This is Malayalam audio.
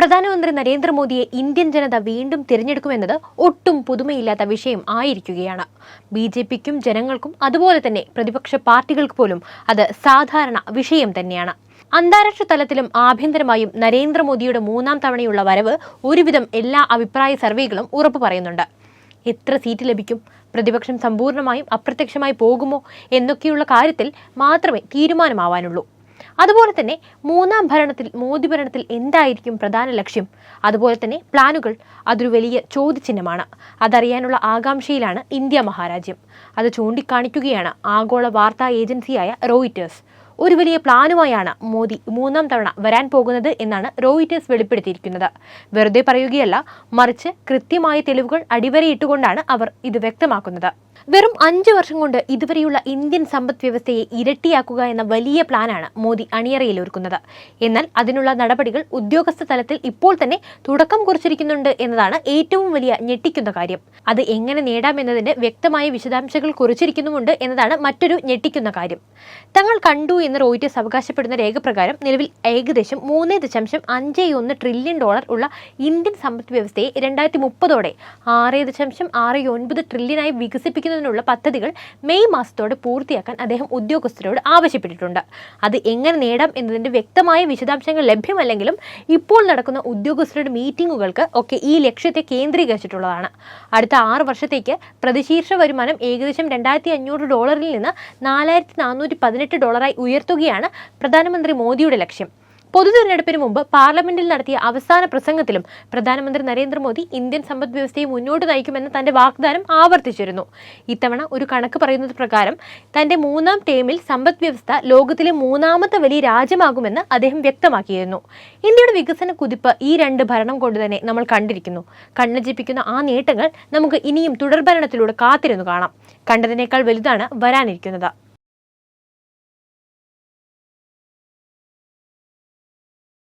പ്രധാനമന്ത്രി നരേന്ദ്രമോദിയെ ഇന്ത്യൻ ജനത വീണ്ടും തിരഞ്ഞെടുക്കുമെന്നത് ഒട്ടും പുതുമയില്ലാത്ത വിഷയം ആയിരിക്കുകയാണ്. ബി ജെ പിക്കും ജനങ്ങൾക്കും അതുപോലെ തന്നെ പ്രതിപക്ഷ പാർട്ടികൾക്ക് പോലും അത് സാധാരണ വിഷയം തന്നെയാണ്. അന്താരാഷ്ട്ര തലത്തിലും ആഭ്യന്തരമായും നരേന്ദ്രമോദിയുടെ മൂന്നാം തവണയുള്ള വരവ് ഒരുവിധം എല്ലാ അഭിപ്രായ സർവേകളും ഉറപ്പു പറയുന്നുണ്ട്. എത്ര സീറ്റ് ലഭിക്കും? പ്രതിപക്ഷം സമ്പൂർണമായും അപ്രത്യക്ഷമായി പോകുമോ? എന്നൊക്കെയുള്ള കാര്യത്തിൽ മാത്രമേ തീരുമാനമാവാനുള്ളൂ. അതുപോലെ തന്നെ മൂന്നാം ഭരണത്തിൽ മോദി ഭരണത്തിൽ എന്തായിരിക്കും പ്രധാന ലക്ഷ്യം? അതുപോലെ തന്നെ പ്ലാനുകൾ അതൊരു വലിയ ചോദ്യചിഹ്നമാണ്. അതറിയാനുള്ള ആകാംക്ഷയിലാണ് ഇന്ത്യ മഹാരാജ്യം. അത് ചൂണ്ടിക്കാണിക്കുകയാണ് ആഗോള വാർത്താ ഏജൻസിയായ റോയിറ്റേഴ്സ്. ഒരു വലിയ പ്ലാനുമായാണ് മോദി മൂന്നാം തവണ വരാൻ പോകുന്നത് എന്നാണ് റോയിറ്റേഴ്സ് വെളിപ്പെടുത്തിയിരിക്കുന്നത്. വെറുതെ പറയുകയല്ല മറിച്ച് കൃത്യമായ തെളിവുകൾ അടിവരയിട്ടുകൊണ്ടാണ് അവർ ഇത് വ്യക്തമാക്കുന്നത്. വെറും അഞ്ച് വർഷം കൊണ്ട് ഇതുവരെയുള്ള ഇന്ത്യൻ സമ്പദ് വ്യവസ്ഥയെ ഇരട്ടിയാക്കുക എന്ന വലിയ പ്ലാനാണ് മോദി അണിയറയിൽ ഒരുക്കുന്നത്. എന്നാൽ അതിനുള്ള നടപടികൾ ഉദ്യോഗസ്ഥ തലത്തിൽ ഇപ്പോൾ തന്നെ തുടക്കം കുറിച്ചിരിക്കുന്നുണ്ട് എന്നതാണ് ഏറ്റവും വലിയ ഞെട്ടിക്കുന്ന കാര്യം. അത് എങ്ങനെ നേടാമെന്നതിന്റെ വ്യക്തമായ വിശദാംശങ്ങൾ കുറിച്ചിരിക്കുന്നുമുണ്ട് എന്നതാണ് മറ്റൊരു ഞെട്ടിക്കുന്ന കാര്യം. തങ്ങൾ കണ്ടു എന്ന് റോയിറ്റേഴ്സ് അവകാശപ്പെടുന്ന രേഖപ്രകാരം നിലവിൽ ഏകദേശം മൂന്ന് ദശാംശം അഞ്ച് ഒന്ന് ട്രില്യൺ ഡോളർ ഉള്ള ഇന്ത്യൻ സമ്പദ് വ്യവസ്ഥയെ രണ്ടായിരത്തി മുപ്പതോടെ ആറ് ദശാംശം ആറ് ഒൻപത് ട്രില്യനായി വികസിപ്പിക്കുന്നതിനുള്ള പദ്ധതികൾ മെയ് മാസത്തോടെ പൂർത്തിയാക്കാൻ അദ്ദേഹം ഉദ്യോഗസ്ഥരോട് ആവശ്യപ്പെട്ടിട്ടുണ്ട്. അത് എങ്ങനെ നേടാം എന്നതിന്റെ വ്യക്തമായ വിശദാംശങ്ങൾ ലഭ്യമല്ലെങ്കിലും ഇപ്പോൾ നടക്കുന്ന ഉദ്യോഗസ്ഥരുടെ മീറ്റിംഗുകൾക്ക് ഒക്കെ ഈ ലക്ഷ്യത്തെ കേന്ദ്രീകരിച്ചിട്ടുള്ളതാണ്. അടുത്ത ആറ് വർഷത്തേക്ക് പ്രതിശീർഷ വരുമാനം ഏകദേശം രണ്ടായിരത്തി അഞ്ഞൂറ് ഡോളറിൽ നിന്ന് നാലായിരത്തി നാനൂറ്റി പതിനെട്ട് ഡോളറായി ഉയർത്തുകയാണ് പ്രധാനമന്ത്രി മോദിയുടെ ലക്ഷ്യം. പൊതു തിരഞ്ഞെടുപ്പിന് മുമ്പ് പാർലമെന്റിൽ നടത്തിയ അവസാന പ്രസംഗത്തിലും പ്രധാനമന്ത്രി നരേന്ദ്രമോദി ഇന്ത്യൻ സമ്പദ് വ്യവസ്ഥയെ മുന്നോട്ട് നയിക്കുമെന്ന് തന്റെ വാഗ്ദാനം ആവർത്തിച്ചിരുന്നു. ഇത്തവണ ഒരു കണക്ക് പറയുന്നത് പ്രകാരം തന്റെ മൂന്നാം ടേമിൽ സമ്പദ് വ്യവസ്ഥ ലോകത്തിലെ മൂന്നാമത്തെ വലിയ രാജ്യമാകുമെന്ന് അദ്ദേഹം വ്യക്തമാക്കിയിരുന്നു. ഇന്ത്യയുടെ വികസന കുതിപ്പ് ഈ രണ്ട് ഭരണം കൊണ്ട് തന്നെ നമ്മൾ കണ്ടിരിക്കുന്നു. കണ്ണജിപ്പിക്കുന്ന ആ നേട്ടങ്ങൾ നമുക്ക് ഇനിയും തുടർഭരണത്തിലൂടെ കാത്തിരുന്നു കാണാം. കണ്ടതിനേക്കാൾ വലുതാണ് വരാനിരിക്കുന്നത്.